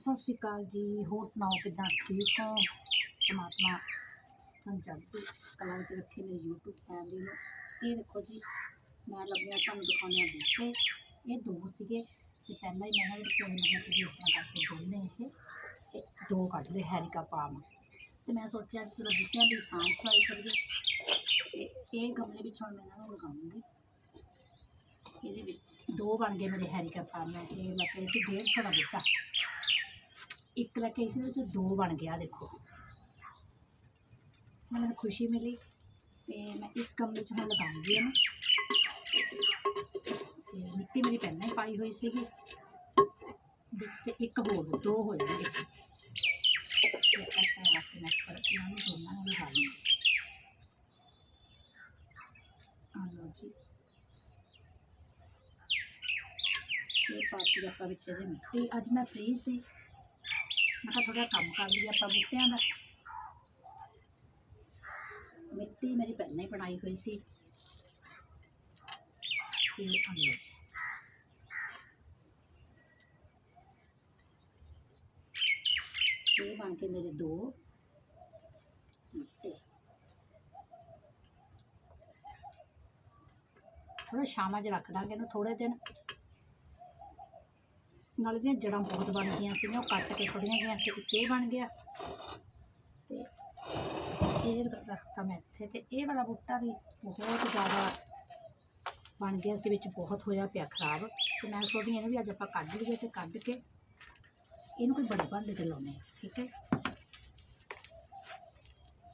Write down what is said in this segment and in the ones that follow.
ਸਤਿ ਸ਼੍ਰੀ ਅਕਾਲ ਜੀ। ਹੋਰ ਸੁਣਾਓ ਕਿੱਦਾਂ? ਠੀਕ ਹੋ? ਪਰਮਾਤਮਾ ਤੁਹਾਨੂੰ ਚੜ੍ਹਦੀ ਕਲਾ ਵਿੱਚ ਰੱਖੇ ਮੇਰੀ YouTube ਫੈਮਿਲੀ ਨੂੰ। ਇਹ ਦੇਖੋ ਜੀ, ਮੈਂ ਲੱਗਿਆ ਤੁਹਾਨੂੰ ਦਿਖਾਉਣੇ ਆ ਬੂਟੇ ਇਹ ਦੋ ਸੀਗੇ ਤੇ ਪਹਿਲਾਂ ਹੀ ਮੈਂ ਇਹਨਾਂ ਵਿੱਚ ਮੈਂ ਕਿ ਇਸ ਤਰ੍ਹਾਂ ਕਰਕੇ ਦੋਨੇ ਇਹ, ਤੇ ਦੋ ਕੱਢ ਲਏ ਹੈਰੀਕਾ ਪਾਮ। ਤੇ ਮੈਂ ਸੋਚਿਆ ਅੱਜ ਚਲੋ ਬੂਟਿਆਂ ਦੀ ਸਾਂਭ ਸਫ਼ਾਈ ਕਰੀਏ। ਤੇ ਇਹ ਗਮਲੇ ਵਿੱਚ ਹੁਣ ਮੈਂ ਇਹਨਾਂ ਨੂੰ ਲਗਾਉਂਗੀ। ਇਹਦੇ ਵਿੱਚ ਦੋ ਬਣ ਗਏ ਮੇਰੇ ਹੈਰੀਕਾ ਪਾਮ। ਮੈਂ ਇਹ ਲੱਗੇ ਸੀ 150 ਦਾ ਬੂਟਾ ਇੱਕ ਲੈ ਕੇ ਇਸ ਵਿੱਚ ਦੋ ਬਣ ਗਿਆ ਦੇਖੋ। ਮੈਨੂੰ ਖੁਸ਼ੀ ਮਿਲੀ ਤੇ ਮੈਂ ਇਸ ਕਮਰੇ 'ਚ ਹੁਣ ਲਗਾਉਂਗੀ ਇਹਨੂੰ। ਤੇ ਮਿੱਟੀ ਮੇਰੀ ਪਹਿਲਾਂ ਹੀ ਪਾਈ ਹੋਈ ਸੀਗੀ। ਵਿੱਚ ਤੇ ਇੱਕ ਹੋਰ, ਦੋ ਹੋ ਜਾਣਗੇ। ਤੇ ਇਸ ਤਰ੍ਹਾਂ ਰੱਖ ਕੇ ਮੈਂ ਪਰ ਇਹਨਾਂ ਨੂੰ ਦੋਨਾਂ ਨੂੰ ਲਗਾ ਲਵਾਂਗੀ। ਆ ਲਓ ਜੀ। ਇਹ ਪਾਤੀ ਆਪਾਂ ਵਿੱਚ ਇਹਦੇ ਮਿੱਟੀ। ਅੱਜ ਮੈਂ ਫ੍ਰੀ ਸੀ। ਮੈਂ ਕਿਹਾ ਥੋੜਾ ਕੰਮ ਕਰ ਲਈਏ ਆਪਾਂ ਬੂਟਿਆਂ ਦਾ। ਮਿੱਟੀ ਮੇਰੀ ਪਹਿਲਾਂ ਹੀ ਬਣਾਈ ਹੋਈ ਸੀ। ਤੇ ਅੰਦਰ ਇਹ ਬਣ ਕੇ ਮੇਰੇ ਦੋ ਮਿੱਟੀ। ਥੋੜਾ ਸ਼ਾਮਾਂ 'ਚ ਰੱਖ ਦਾਂਗੇ ਇਹਨੂੰ ਥੋੜੇ ਦਿਨ। ਨਾਲ ਦੀਆਂ ਜੜਾਂ ਬਹੁਤ ਬਣ ਗਈਆਂ ਸੀ ਉਹ ਕੱਟ ਕੇ ਥੋੜੀਆਂ ਜਿਹੀਆਂ ਤੇ ਇੱਕ ਇਹ ਬਣ ਗਿਆ? ਤੇ ਇਹ ਰੱਖਤਾ ਮੈਂ ਇੱਥੇ, ਤੇ ਇਹ ਵਾਲਾ ਬੂਟਾ ਵੀ ਬਹੁਤ ਜ਼ਿਆਦਾ ਬਣ ਗਿਆ ਸੀ, ਵਿੱਚ ਬਹੁਤ ਹੋਇਆ ਪਿਆ ਖਰਾਬ। ਤੇ ਮੈਂ ਸੋਚਦੀ ਇਹਨੂੰ ਵੀ ਅੱਜ ਆਪਾਂ ਕੱਢ ਲਈਏ ਤੇ ਕੱਢ ਕੇ ਇਹਨੂੰ ਕੋਈ ਬੜੇ ਭਾਂਡੇ 'ਚ ਲਾਉਣੇ ਆ ਠੀਕ ਹੈ?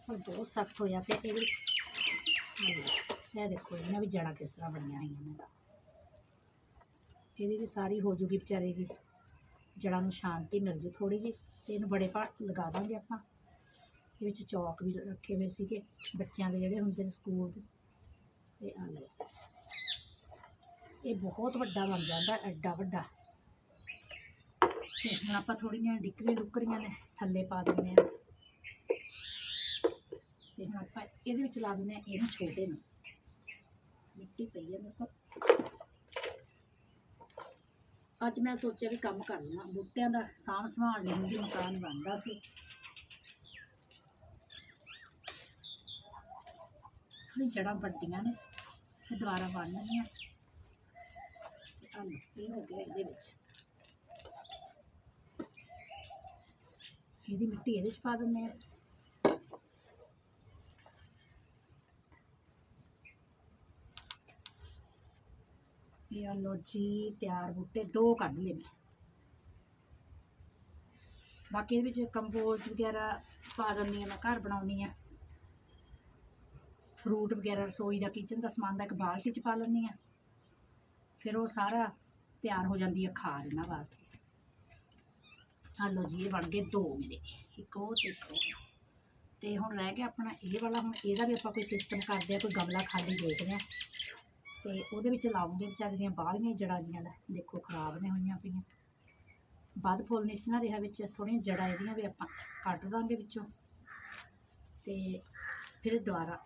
ਪਰ ਬਹੁਤ ਸਖਤ ਹੋਇਆ ਪਿਆ, ਇਹਦੇ ਵਿੱਚ। ਇਹ ਦੇਖੋ, ਇਹਨਾਂ ਵੀ ਜੜਾਂ ਕਿਸ ਤਰ੍ਹਾਂ ਬਣੀਆਂ ਹੋਈਆਂ ਨੇ। ਇਹਦੀ ਵੀ ਸਾਰੀ ਹੋ ਜੂਗੀ ਵਿਚਾਰੇ ਦੀ। ਜੜ੍ਹਾਂ ਨੂੰ ਸ਼ਾਂਤੀ ਮਿਲ ਜੂ ਥੋੜੀ ਜਿਹੀ ਤੇ ਇਹਨੂੰ ਬੜੇ ਭਾਰ ਲਗਾ ਦਾਂਗੇ ਆਪਾਂ। ਇਹ ਵਿੱਚ ਚੌਕ ਵੀ ਰੱਖੇ ਹੋਏ ਸੀਗੇ ਬੱਚਿਆਂ ਦੇ ਜਿਹੜੇ ਹੁੰਦੇ ਨੇ ਸਕੂਲ ਦੇ। ਤੇ ਆ ਲਓ। ਇਹ ਬਹੁਤ ਵੱਡਾ ਬਣ ਜਾਂਦਾ, ਐਡਾ ਵੱਡਾ। ਤੇ ਹੁਣ ਆਪਾਂ ਥੋੜੀਆਂ ਡਿੱਕਰੀਆਂ ਡੁੱਕਰੀਆਂ ਨੇ ਥੱਲੇ ਪਾ ਦਿੰਦੇ ਆ ਤੇ ਹੁਣ ਆਪਾਂ ਇਹਦੇ ਵਿੱਚ ਲਾ ਦਿੰਦੇ ਆ ਇਹਨੂੰ ਛੋਟੇ ਨੂੰ। ਮਿੱਟੀ ਪਈ ਹੈ ਮੇਰੇ ਕੋਲ। ਅੱਜ ਮੈਂ ਸੋਚਿਆ ਵੀ ਕੰਮ ਕਰ ਲਵਾਂ ਬੂਟਿਆਂ ਦਾ ਸਾਂਭ ਸੰਭਾਲ ਲਈ ਹੁੰਦੀ ਮਕਾਨ ਬਣਦਾ ਸੀ। ਵੀ ਜੜਾਂ ਵੱਡੀਆਂ ਨੇ ਤੇ ਦੁਬਾਰਾ ਬਣਨੀਆਂ। ਤੇ ਇਹ ਹੋ ਗਿਆ ਇਹਦੇ ਵਿੱਚ। ਇਹਦੀ ਮਿੱਟੀ ਇਹਦੇ ਚ ਪਾ ਦਿੰਦੇ ਆ। ਇਹ ਆ ਜੀ, ਤਿਆਰ ਬੂਟੇ ਦੋ ਕੱਢ ਲਏ ਮੈਂ। ਬਾਕੀ ਇਹਦੇ ਵਿੱਚ ਕੰਪੋਜ਼ ਵਗੈਰਾ ਪਾ ਦਿੰਦੀ ਹਾਂ ਮੈਂ, ਘਰ ਬਣਾਉਣੀ ਆ ਫਰੂਟ ਵਗੈਰਾ, ਰਸੋਈ ਦਾ ਕਿਚਨ ਦਾ ਸਮਾਨ ਦਾ ਇੱਕ ਬਾਲਟੀ ਚ ਪਾ ਲੈਂਦੀ ਆ ਫਿਰ ਉਹ ਸਾਰਾ ਤਿਆਰ ਹੋ ਜਾਂਦੀ ਹੈ ਖਾਦ ਇਹਨਾਂ ਵਾਸਤੇ। ਆ ਲਓ ਜੀ, ਇਹ ਬਣ ਗਏ ਦੋ ਮੇਰੇ, ਇੱਕ ਉਹ ਤੇ ਇੱਕ ਉਹ। ਤੇ ਹੁਣ ਰਹਿ ਗਿਆ ਆਪਣਾ ਇਹ ਵਾਲਾ, ਹੁਣ ਇਹਦਾ ਵੀ ਆਪਾਂ ਕੋਈ ਸਿਸਟਮ ਕਰਦੇ ਆ ਕੋਈ ਗਮਲਾ ਖਾਲੀ ਦੇਖਦੇ ਆ ਤੇ ਉਹਦੇ ਵਿੱਚ ਲਾਉਂਗੇ ਵਿਚਾਰੀ ਦੀਆਂ ਬਾਹਲੀਆਂ ਜੜਾਂ ਜੀਆਂ ਦਾ ਦੇਖੋ ਖਰਾਬ ਨੇ ਹੋਈਆਂ ਪਈਆਂ। ਵੱਧ ਫੁੱਲ ਨਹੀਂ ਸੀ ਨਾ ਰਿਹਾ ਵਿੱਚ, ਥੋੜ੍ਹੀਆਂ ਜੜਾਂ ਇਹਦੀਆਂ ਵੀ ਆਪਾਂ ਕੱਢ ਦਾਂਗੇ ਵਿੱਚੋਂ। ਤੇ ਫਿਰ ਦੁਬਾਰਾ।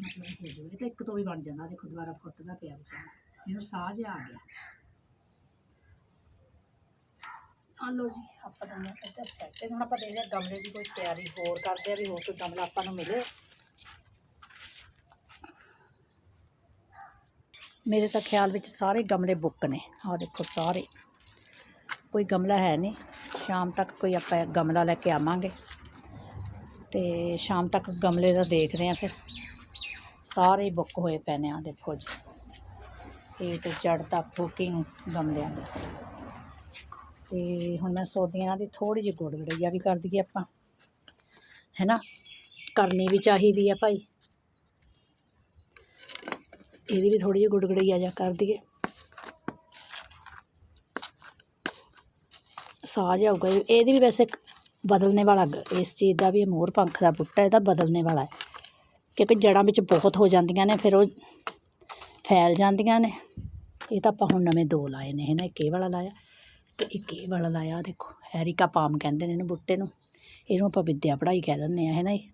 ਮਤਲਬ ਹੋ ਜਾਵੇ ਤਾਂ ਇੱਕ ਤੋਂ ਵੀ ਬਣ ਜਾਂਦਾ, ਦੇਖੋ ਦੁਬਾਰਾ ਫੁੱਟਦਾ ਪਿਆ ਵਿਚਾਰਾ ਇਹਨੂੰ ਸਾਹ ਜਿਹਾ ਆ ਗਿਆ। ਆ ਲਓ ਜੀ, ਆਪਾਂ ਤਾਂ ਇੱਥੇ ਸੈੱਟ ਹੁਣ ਆਪਾਂ ਦੇਖਦੇ ਗਮਲੇ ਦੀ ਕੋਈ ਤਿਆਰੀ ਹੋਰ ਕਰਦੇ ਆ ਵੀ ਹੋਰ ਕੋਈ ਗਮਲਾ ਆਪਾਂ ਨੂੰ ਮਿਲੇ। ਮੇਰੇ ਤਾਂ ਖਿਆਲ ਵਿੱਚ ਸਾਰੇ ਗਮਲੇ ਬੁੱਕ ਨੇ। ਆਹ ਦੇਖੋ ਸਾਰੇ। ਕੋਈ ਗਮਲਾ ਹੈ ਨਹੀਂ। ਸ਼ਾਮ ਤੱਕ ਕੋਈ ਆਪਾਂ ਗਮਲਾ ਲੈ ਕੇ ਆਵਾਂਗੇ। ਤੇ ਸ਼ਾਮ ਤੱਕ ਗਮਲੇ ਦਾ ਦੇਖਦੇ ਆ ਫਿਰ। ਸਾਰੇ ਬੁੱਕ ਹੋਏ ਪਏ ਨੇ ਆ ਦੇਖੋ ਜੀ। ਇਹ ਤੇ ਚੜ੍ਹਦਾ ਤੱਕ ਬੁਕਿੰਗ ਗਮਲਿਆਂ ਦੀ। ਤੇ ਹੁਣ ਮੈਂ ਸੋਚਦੀ ਹਾਂ ਇਹਨਾਂ ਦੀ ਥੋੜੀ ਜਿਹੀ ਗੁੜ ਗੜਈਆ ਵੀ ਕਰ ਦਈਏ ਆਪਾਂ ਹੈ ਨਾ ਕਰਨੀ ਵੀ ਚਾਹੀਦੀ ਆ ਭਾਈ। ਇਹਦੀ ਵੀ ਥੋੜੀ ਜਿਹੀ ਗੁੜ ਗੜਈਆ ਜਾ ਕਰ ਦਈਏ। ਸਾਜ ਆਊਗਾ ਇਹਦੀ ਵੀ ਵੈਸੇ ਇੱਕ ਬਦਲਣੇ ਵਾਲਾ ਇਸ ਚੀਜ਼ ਦਾ ਵੀ ਇਹ ਮੋਰ ਪੰਖ ਦਾ ਬੂਟਾ ਇਹਦਾ ਬਦਲਣੇ ਵਾਲਾ ਹੈ। ਕਿਉਂਕਿ ਜੜਾਂ ਵਿੱਚ ਬਹੁਤ ਹੋ ਜਾਂਦੀਆਂ ਨੇ, ਫਿਰ ਉਹ ਫੈਲ ਜਾਂਦੀਆਂ ਨੇ। ਇਹ ਤਾਂ ਆਪਾਂ ਹੁਣ ਨਵੇਂ ਦੋ ਲਾਏ ਨੇ ਹੈ ਨਾ ਇੱਕ ਇਹ ਵਾਲਾ ਲਾਇਆ। ਤੇ ਇੱਕ ਇਹ ਵਾਲਾ ਲਾਇਆ, ਆਹ ਦੇਖੋ, ਹੈਰੀਕਾ ਪਾਮ ਕਹਿੰਦੇ ਨੇ ਇਹਨੂੰ ਬੂਟੇ ਨੂੰ। ਇਹਨੂੰ ਆਪਾਂ ਵਿੱਦਿਆ ਪੜ੍ਹਾਈ ਕਹਿ ਦਿੰਦੇ ਆ ਹੈ ਨਾ ਜੀ?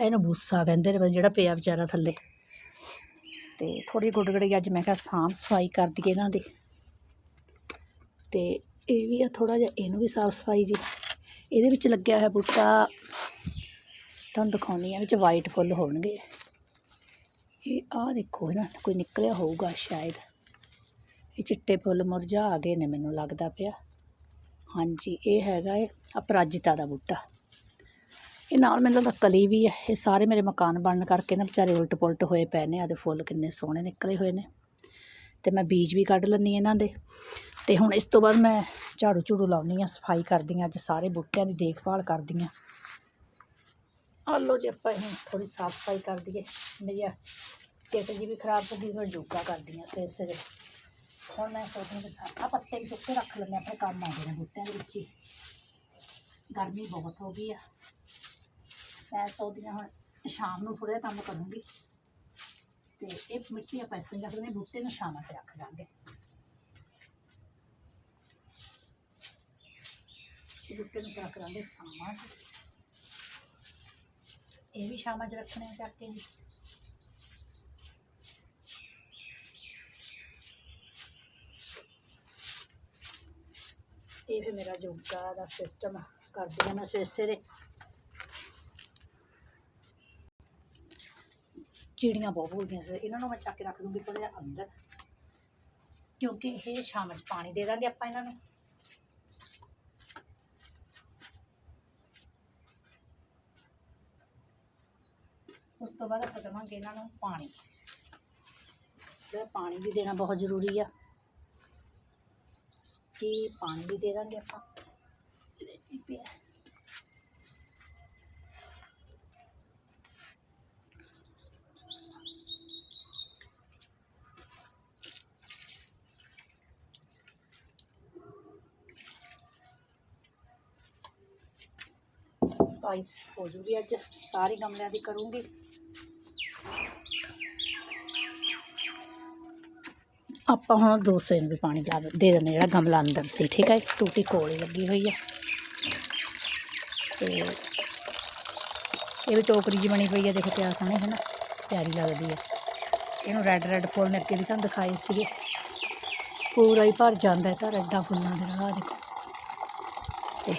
ਇਹਨੂੰ ਬੂਸਾ ਕਹਿੰਦੇ ਨੇ, ਜਿਹੜਾ ਪਿਆ ਵਿਚਾਰਾ ਥੱਲੇ। ਤੇ ਥੋੜੀ ਗੁੱਡਗੜੀ ਅੱਜ ਮੈਂ ਕਿਹਾ ਸਾਂਭ ਸਫ਼ਾਈ ਕਰ ਦਈਏ ਇਹਨਾਂ ਦੀ। ਤੇ ਇਹ ਵੀ ਆ ਥੋੜਾ ਜਿਹਾ, ਇਹਨੂੰ ਵੀ ਸਾਫ਼ ਸਫ਼ਾਈ ਜੀ। ਇਹਦੇ ਵਿੱਚ ਲੱਗਿਆ ਹੋਇਆ ਬੂਟਾ, ਤੁਹਾਨੂੰ ਦਿਖਾਉਣੀ ਆ ਵਿੱਚ ਵਾਈਟ ਫੁੱਲ ਹੋਣਗੇ। ਇਹ ਆ ਦੇਖੋ ਹੈ ਨਾ ਕੋਈ ਨਿਕਲਿਆ ਹੋਊਗਾ ਸ਼ਾਇਦ। ਇਹ ਚਿੱਟੇ ਫੁੱਲ ਮੁਰਝਾ ਆ ਗਏ ਨੇ ਮੈਨੂੰ ਲੱਗਦਾ ਪਿਆ। ਹਾਂਜੀ, ਇਹ ਹੈਗਾ ਏ ਅਪਰਾਜਿਤਾ ਦਾ ਬੂਟਾ। ਇਹ ਨਾਲ ਮੈਨੂੰ ਲੱਗਦਾ ਕਲੀ ਵੀ ਹੈ। ਇਹ ਸਾਰੇ ਮੇਰੇ ਮਕਾਨ ਬਣਨ ਕਰਕੇ ਨਾ ਵਿਚਾਰੇ ਉਲਟ ਪੁਲਟ ਹੋਏ ਪਏ ਨੇ ਆਦੇ ਫੁੱਲ ਕਿੰਨੇ ਸੋਹਣੇ ਨਿਕਲੇ ਹੋਏ ਨੇ। ਤੇ ਮੈਂ ਬੀਜ ਵੀ ਕੱਢ ਲੈਂਦੀ ਇਹਨਾਂ ਦੇ। ਤੇ ਹੁਣ ਇਸ ਤੋਂ ਬਾਅਦ ਮੈਂ ਝਾੜੂ ਝੂੜੂ ਲਾਉਣੀ ਆ ਸਫ਼ਾਈ ਕਰਦੀ ਆ ਅੱਜ ਸਾਰੇ ਬੂਟਿਆਂ ਦੀ ਦੇਖਭਾਲ ਕਰਦੀ ਆ ਆ ਲਓ ਜੀ ਆਪਾਂ ਇਹਨੂੰ ਥੋੜੀ ਸਾਫ਼ ਸਫ਼ਾਈ ਕਰ ਦਈਏ। ਮੇਰੀ ਟਿਕ ਜੀ ਵੀ ਖਰਾਬ ਹੋ ਗਈ ਮੈਂ ਯੋਗਾ ਕਰਦੀ ਆ ਸਵੇਰੇ ਸਵੇਰੇ ਹੁਣ ਮੈਂ ਸੋਚਦੀ ਕਿ ਸਾਰਾ ਪੱਤੇ ਵੀ ਸੁੱਕੇ ਰੱਖ ਲੈਂਦੇ ਆਪਣੇ ਕੰਮ ਆਉਂਦੇ ਨੇ ਬੂਟਿਆਂ ਦੇ ਵਿੱਚ ਹੀ। ਗਰਮੀ ਬਹੁਤ ਹੋ ਗਈ ਆ। ਮੈਂ ਸੋਚਦੀ ਹਾਂ ਹੁਣ ਸ਼ਾਮ ਨੂੰ ਥੋੜ੍ਹਾ ਜਿਹਾ ਕੰਮ ਕਰੂੰਗੀ। ਤੇ ਇਹ ਮਿੱਟੀ ਆਪਾਂ ਇਸ ਤਰ੍ਹਾਂ ਰੱਖ ਬੂਟੇ ਨੂੰ ਸ਼ਾਮਾਂ 'ਚ ਰੱਖ ਦਾਂਗੇ। ਬੂਟੇ ਨੂੰ ਰੱਖ ਦਾਂਗੇ ਸ਼ਾਮਾਂ 'ਚ ਇਹ ਵੀ ਸ਼ਾਮਾਂ 'ਚ ਰੱਖਣੇ ਆ ਚੱਕ ਕੇ। ਜੀ ਇਹ ਫਿਰ ਮੇਰਾ ਯੋਗਾ ਦਾ ਸਿਸਟਮ ਕਰਦੀ ਹਾਂ ਮੈਂ ਸਵੇਰੇ ਸਵੇਰੇ ਚਿੜੀਆਂ ਬਹੁਤ ਬੋਲਦੀਆਂ ਸੀ ਇਹਨਾਂ ਨੂੰ ਮੈਂ ਚੱਕ ਕੇ ਰੱਖ ਦੂੰਗੀ ਥੋੜ੍ਹਾ ਜਿਹਾ ਅੰਦਰ ਕਿਉਂਕਿ ਇਹ ਸ਼ਾਮ 'ਚ ਪਾਣੀ ਦੇ ਦਾਂਗੇ ਆਪਾਂ ਇਹਨਾਂ ਨੂੰ ਉਸ ਤੋਂ ਬਾਅਦ ਆਪਾਂ ਦੇਵਾਂਗੇ ਇਹਨਾਂ ਨੂੰ ਪਾਣੀ ਤੇ ਪਾਣੀ ਵੀ ਦੇਣਾ ਬਹੁਤ ਜ਼ਰੂਰੀ ਆ ਕਿ ਪਾਣੀ ਵੀ ਦੇ ਦਾਂਗੇ ਆਪਾਂ ਇਹਦੇ 'ਚ ਹੀ ਪਿਆ ਸਪਾਈਸ ਹੋ ਜੂਗੀ ਅੱਜ ਸਾਰੇ ਗਮਲਿਆਂ ਦੀ ਕਰੂੰਗੀ ਆਪਾਂ ਹੁਣ ਦੂਸਰੇ ਨੂੰ ਵੀ ਪਾਣੀ ਲਾ ਦੇ ਦਿੰਦੇ ਜਿਹੜਾ ਗਮਲਾ ਅੰਦਰ ਸੀ, ਠੀਕ ਹੈ ਟੂਟੀ ਕੋਲ ਹੀ ਲੱਗੀ ਹੋਈ ਹੈ। ਤੇ ਇਹ ਵੀ ਟੋਕਰੀ ਜੀ ਬਣੀ ਪਈ ਹੈ, ਦੇਖੋ ਕਿਆ ਸੋਹਣੀ ਹੈ ਨਾ ਪਿਆਰੀ ਲੱਗਦੀ ਹੈ। ਇਹਨੂੰ ਰੈੱਡ ਰੈੱਡ ਫੁੱਲ ਮੈਂ ਅੱਗੇ ਵੀ ਤੁਹਾਨੂੰ ਦਿਖਾਏ ਸੀਗੇ। ਪੂਰਾ ਹੀ ਭਰ ਜਾਂਦਾ ਹੈ ਤਾਂ ਰੈੱਡਾਂ ਫੁੱਲਾਂ ਦੇ ਨਾਲ ਆਹ ਦੇਖੋ। ਤੇ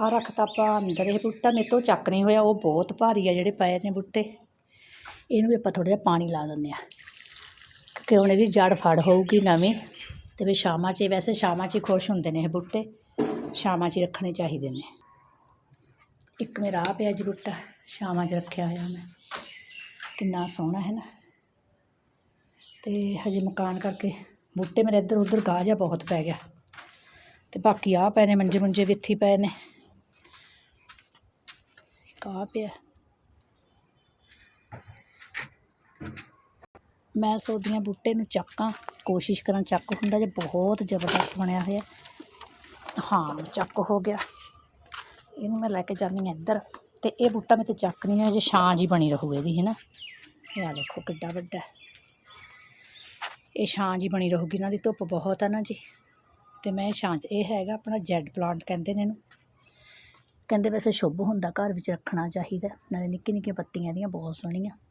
ਆ ਰੱਖਤਾ ਆਪਾਂ ਅੰਦਰ, ਇਹ ਬੂਟਾ ਮੇਰੇ ਤੋਂ ਚੱਕ ਨਹੀਂ ਹੋਇਆ, ਉਹ ਬਹੁਤ ਭਾਰੀ ਆ, ਜਿਹੜੇ ਪਏ ਨੇ ਬੂਟੇ। ਇਹਨੂੰ ਵੀ ਆਪਾਂ ਥੋੜ੍ਹਾ ਜਿਹਾ ਪਾਣੀ ਲਾ ਦਿੰਦੇ ਆ ਕਿਉਂਕਿ ਹੁਣ ਇਹਦੀ ਜੜ ਫੜ ਹੋਊਗੀ ਨਵੀਂ, ਤੇ ਵੀ ਸ਼ਾਮਾਂ 'ਚ ਵੈਸੇ ਸ਼ਾਮਾਂ 'ਚ ਹੀ ਖੁਸ਼ ਹੁੰਦੇ ਨੇ ਇਹ ਬੂਟੇ। ਸ਼ਾਮਾਂ 'ਚ ਹੀ ਰੱਖਣੇ ਚਾਹੀਦੇ ਨੇ। ਇੱਕ ਮੇਰਾ ਆ ਪਿਆ ਜੀ ਬੂਟਾ, ਸ਼ਾਮਾਂ 'ਚ ਰੱਖਿਆ ਹੋਇਆ ਮੈਂ। ਕਿੰਨਾ ਸੋਹਣਾ ਹੈ ਨਾ। ਤੇ ਹਜੇ ਮਕਾਨ ਕਰਕੇ ਬੂਟੇ ਮੇਰੇ ਇੱਧਰ ਉੱਧਰ ਗਾਹ ਜਿਹਾ ਬਹੁਤ ਪੈ ਗਿਆ। ਤੇ ਬਾਕੀ ਆ ਪਏ ਨੇ ਮੰਜੇ ਮੁੰਜੇ ਵੀ ਇੱਥੇ ਹੀ ਪਏ ਨੇ। ਕਾ ਪਿਆ। ਮੈਂ ਸੋਚਦੀ ਹਾਂ ਬੂਟੇ ਨੂੰ ਚੱਕਾਂ, ਕੋਸ਼ਿਸ਼ ਕਰਾਂ ਚੱਕ ਹੁੰਦਾ ਜੇ ਬਹੁਤ ਜ਼ਬਰਦਸਤ ਬਣਿਆ ਹੋਇਆ। ਹਾਂ, ਚੱਕ ਹੋ ਗਿਆ। ਇਹਨੂੰ ਮੈਂ ਲੈ ਕੇ ਜਾਂਦੀ ਹਾਂ ਇੱਧਰ ਅਤੇ ਇਹ ਬੂਟਾ ਮੈਂ ਤੇ ਚੱਕ ਨਹੀਂ ਹੋਇਆ ਜੇ ਛਾਂ ਜੀ ਬਣੀ ਰਹੂ ਇਹਦੀ, ਹੈ ਨਾ। ਇਹ ਆ ਦੇਖੋ ਕਿੱਡਾ ਵੱਡਾ। ਇਹ ਛਾਂ ਜੀ ਬਣੀ ਰਹੂਗੀ, ਇਹਨਾਂ ਦੀ ਧੁੱਪ ਬਹੁਤ ਆ ਨਾ ਜੀ। ਤੇ ਮੈਂ ਛਾਂ 'ਚ, ਇਹ ਹੈਗਾ ਆਪਣਾ ਜੈਡ ਪਲਾਂਟ ਕਹਿੰਦੇ ਨੇ ਇਹਨੂੰ। ਕਹਿੰਦੇ ਵੈਸੇ ਸ਼ੁਭ ਹੁੰਦਾ, ਘਰ ਵਿੱਚ ਰੱਖਣਾ ਚਾਹੀਦਾ। ਨਾਲੇ ਨਿੱਕੀ ਨਿੱਕੀਆਂ ਪੱਤੀਆਂ ਇਹਦੀਆਂ ਬਹੁਤ ਸੋਹਣੀਆਂ।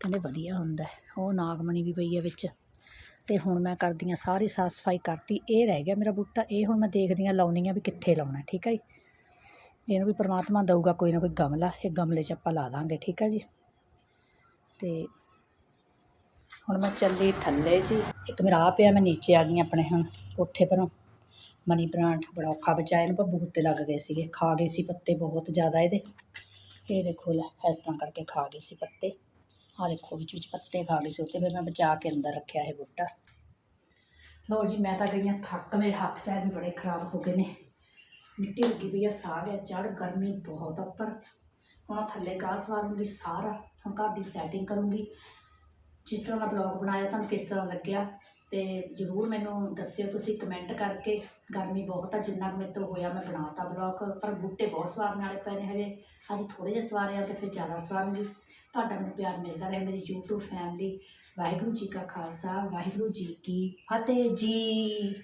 ਕਹਿੰਦੇ ਵਧੀਆ ਹੁੰਦਾ ਉਹ ਨਾਗਮਣੀ ਵੀ ਪਈ ਹੈ ਵਿੱਚ। ਤੇ ਹੁਣ ਮੈਂ ਕਰਦੀ ਹਾਂ ਸਾਰੀ ਸਾਫ਼ ਸਫ਼ਾਈ ਕਰਤੀ, ਇਹ ਰਹਿ ਗਿਆ ਮੇਰਾ ਬੂਟਾ, ਇਹ ਹੁਣ ਮੈਂ ਦੇਖਦੀ ਹਾਂ ਲਾਉਣੀ ਆ ਵੀ ਕਿੱਥੇ ਲਾਉਣਾ ਠੀਕ ਆ ਜੀ? ਇਹਨੂੰ ਵੀ ਪ੍ਰਮਾਤਮਾ ਦਊਗਾ ਕੋਈ ਨਾ ਕੋਈ ਗਮਲਾ, ਇਹ ਗਮਲੇ 'ਚ ਆਪਾਂ ਲਾ ਦਾਂਗੇ, ਠੀਕ ਆ ਜੀ? ਤੇ ਹੁਣ ਮੈਂ ਚੱਲੀ ਥੱਲੇ ਜੀ, ਇੱਕ ਮੇਰਾ ਆ ਪਿਆ, ਮੈਂ ਨੀਚੇ ਆ ਗਈ ਆਪਣੇ ਹੁਣ ਕੋਠੇ ਪਰੋਂ। ਮਨੀ ਪਲਾਂਟ ਬੜਾ ਔਖਾ ਬਚਾਇਆ, ਇਹਨੂੰ ਪਰ ਕੁੱਤੇ ਲੱਗ ਗਏ ਸੀਗੇ, ਖਾ ਗਏ ਸੀ ਪੱਤੇ ਬਹੁਤ ਜ਼ਿਆਦਾ ਇਹਦੇ। ਇਹ ਦੇਖੋ ਲੈ, ਇਸ ਤਰ੍ਹਾਂ ਕਰਕੇ ਖਾ ਗਏ ਸੀ ਪੱਤੇ। ਆਹ ਦੇਖੋ ਵਿੱਚ ਵਿੱਚ ਪੱਤੇ ਖਾ ਗਏ ਸੀ ਉੱਤੇ, ਫਿਰ ਮੈਂ ਬਚਾ ਕੇ ਅੰਦਰ ਰੱਖਿਆ ਇਹ ਬੂਟਾ। ਲਓ ਜੀ, ਮੈਂ ਤਾਂ ਗਈ ਹਾਂ ਥੱਕ, ਮੇਰੇ ਹੱਥ ਪੈਰ ਵੀ ਬੜੇ ਖਰਾਬ ਹੋ ਗਏ ਨੇ। ਮਿੱਟੀ ਲੱਗੀ ਪਈ ਆ ਸਾਹ ਗਿਆ ਚੜ ਗਰਮੀ ਬਹੁਤ ਆ ਉੱਪਰ। ਹੁਣ ਥੱਲੇ ਗਾਹ ਸਵਾਰੂੰਗੀ ਸਾਰਾ, ਹੁਣ ਘਰ ਦੀ ਸੈਟਿੰਗ ਕਰੂੰਗੀ। ਜਿਸ ਤਰ੍ਹਾਂ ਦਾ ਬਲੌਗ ਬਣਾਇਆ, ਤੁਹਾਨੂੰ ਕਿਸ ਤਰ੍ਹਾਂ ਲੱਗਿਆ, ਤੇ ਜਰੂਰ ਮੈਨੂੰ ਦੱਸਿਓ ਤੁਸੀਂ ਕਮੈਂਟ ਕਰਕੇ। ਗਰਮੀ ਬਹੁਤ ਆ, ਜਿੰਨਾ ਮੇਰੇ ਤੋਂ ਹੋਇਆ ਮੈਂ ਬਣਾਤਾ ਬਲੌਗ ਪਰ ਬੂਟੇ ਬਹੁਤ ਸਵਾਦ ਵਾਲੇ ਪਏ ਨੇ ਹਜੇ। ਅੱਜ ਥੋੜੇ ਜਿਹੇ ਸਵਾਰਿਆ ਤੇ ਫਿਰ ਜ਼ਿਆਦਾ ਸਵਾਰੂੰਗੀ। ਤੁਹਾਡਾ ਮੈਨੂੰ ਪਿਆਰ ਮਿਲਦਾ ਰਹੇ, ਮੇਰੀ YouTube ਫੈਮਿਲੀ ਵਾਹਿਗੁਰੂ ਜੀ ਕਾ ਖਾਲਸਾ, ਵਾਹਿਗੁਰੂ ਜੀ ਕੀ ਫਤਿਹ ਜੀ।